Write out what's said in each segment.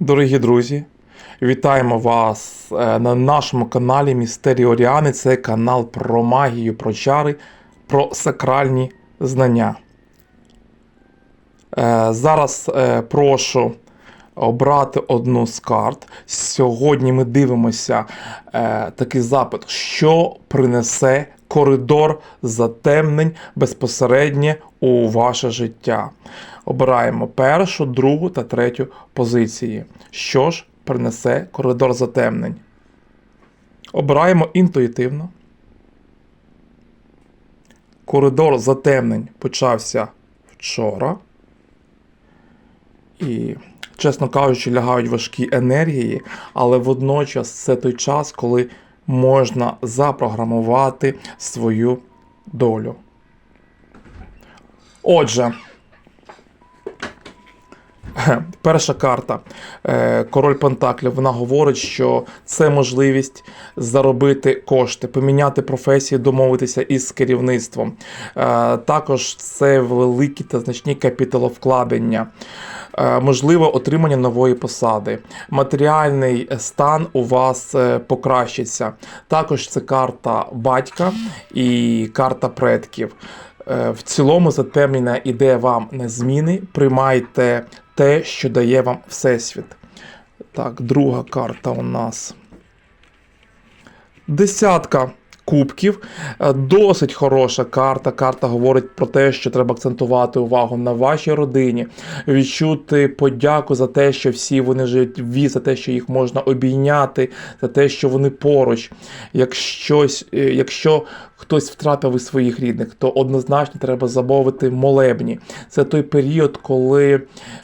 Дорогі друзі, вітаємо вас е, на нашому каналі Містерії Оріани. Це канал про магію, про чари, про сакральні знання. Е, Зараз е, прошу обрати одну з карт. Сьогодні ми дивимося е, такий запит, що принесе коридор затемнень безпосередньо у ваше життя. Обираємо першу, другу та третю позиції. Що ж принесе коридор затемнень? Обираємо інтуїтивно. Коридор затемнень почався вчора. І, чесно кажучи, лягають важкі енергії, але водночас це той час, коли можна запрограмувати свою долю. Отже, перша карта е, Король Пентаклів. Вона говорить, що це можливість заробити кошти, поміняти професію, домовитися із керівництвом. Е, Також це великі та значні капіталовкладення. Е, Можливе отримання нової посади, матеріальний стан у вас покращиться. Також це карта батька і карта предків. Е, В цілому затемнена іде вам на зміни. Приймайте те, що дає вам Всесвіт. Так, друга карта у нас. Десятка кубків. Е, Досить хороша карта. Карта говорить про те, що треба акцентувати увагу на вашій родині, відчути подяку за те, що всі вони живі, за те, що їх можна обійняти, за те, що вони поруч. Якщось, е, якщо хтось втратив із своїх рідних, то однозначно треба замовити молебні. Це той період, коли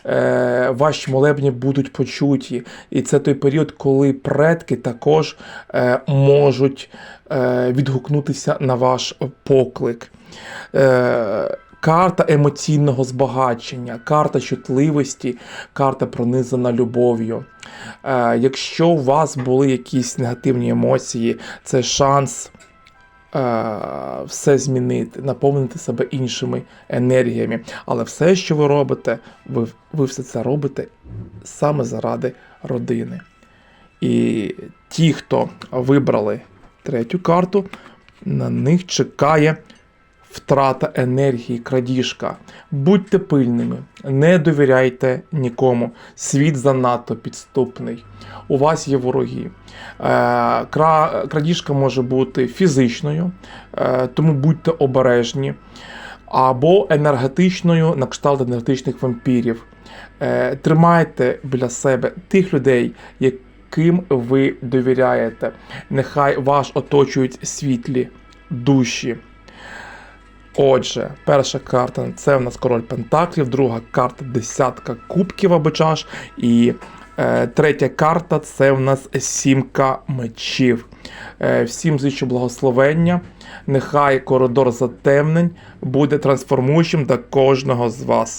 е, ваші молебні будуть почуті. І це той період, коли предки також е, можуть е, відгукнутися на ваш поклик. Е, Карта емоційного збагачення, карта чутливості, карта пронизана любов'ю. Е, якщо у вас були якісь негативні емоції, це шанс е, все змінити, наповнити себе іншими енергіями. Але все, що ви робите, ви, ви все це робите саме заради родини. І ті, хто вибрали третю карту, на них чекає втрата енергії, крадіжка. Будьте пильними, не довіряйте нікому. Світ занадто підступний. У вас є вороги. Е, Крадіжка може бути фізичною, е, тому будьте обережні. Або енергетичною на кшталт енергетичних вампірів. Е, Тримайте біля себе тих людей, яким ви довіряєте. Нехай вас оточують світлі душі. Отже, перша карта це в нас король Пентаклів, друга карта десятка кубків або чаш. І е, третя карта це в нас сімка мечів. Е, всім зичу благословення. Нехай коридор затемнень буде трансформуючим для кожного з вас.